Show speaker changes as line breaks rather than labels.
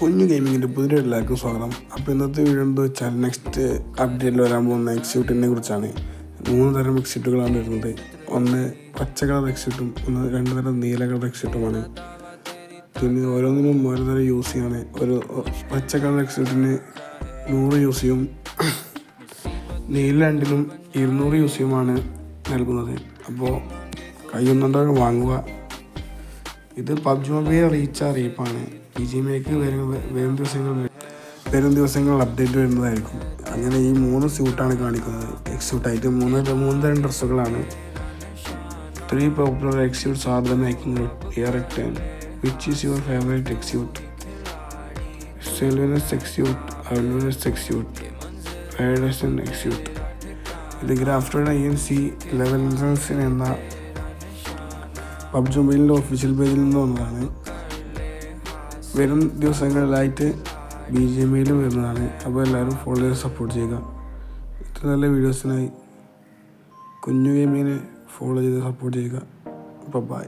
കുഞ്ഞു ഗെയിമിങ്ങിന്റെ പുതിയ എല്ലാവർക്കും സ്വാഗതം. അപ്പോൾ ഇന്നത്തെ വീഡിയോ എന്താ വെച്ചാൽ നെക്സ്റ്റ് അപ്ഡേറ്റിൽ വരാൻ പോകുന്ന എക്സിക്യൂട്ടിനെ കുറിച്ചാണ്. മൂന്ന് തരം എക്സിക്യൂട്ടുകളാണ് വരുന്നത്. ഒന്ന് പച്ച കളർ എക്സിക്യൂട്ടും ഒന്ന് രണ്ട് തരം നീല കളർ എക്സിക്യൂട്ടുമാണ് പിന്നെ ഓരോന്നിനും ഓരോ തരം യൂസ് ചെയ്യാണ്. ഒരു പച്ച കളർ എക്സിക്യൂട്ടിന് നൂറ് യൂസ് ചെയ്യും. നീല രണ്ടിനും ഇരുന്നൂറ് യൂസ് ചെയ്യുമാണ് നൽകുന്നത്. അപ്പോൾ കയ്യൊന്നുണ്ടാകും വാങ്ങുക. ഇത് പബ്ജി മൊബൈൽ അറിയിച്ച അറിയിപ്പാണ് പി ജി മേക്ക് വരും വരും ദിവസങ്ങൾ വരും. ദിവസങ്ങളിൽ അപ്ഡേറ്റ് വരുന്നതായിരിക്കും. അങ്ങനെ ഈ മൂന്ന് സ്യൂട്ടാണ് കാണിക്കുന്നത്. എക്സ്യൂട്ടായിട്ട് മൂന്ന് മൂന്ന് തരം ഡ്രസ്സുകളാണ്. Three popular X suits are making year ten which is your favourite X suit Silvanus X suit അൽവിനസ് X suit ഫേഡേഴ്സൺ എക്സ്യൂട്ട് ഇത് grafted I N C level എന്ന പബ്ജി മൊബൈലിന്റെ ഒഫീഷ്യൽ പേജിൽ നിന്ന് വന്നതാണ്. വരും ദിവസങ്ങളിലായിട്ട് ബി ജി എം വരുന്നതാണ്. അപ്പോൾ എല്ലാവരും ഫോളോ ചെയ്ത് സപ്പോർട്ട് ചെയ്യുക. ഇത്ര നല്ല വീഡിയോസിനായി കുഞ്ഞു ഗെയിമിനെ ഫോളോ ചെയ്ത് സപ്പോർട്ട് ചെയ്യുക. അപ്പോൾ ബൈ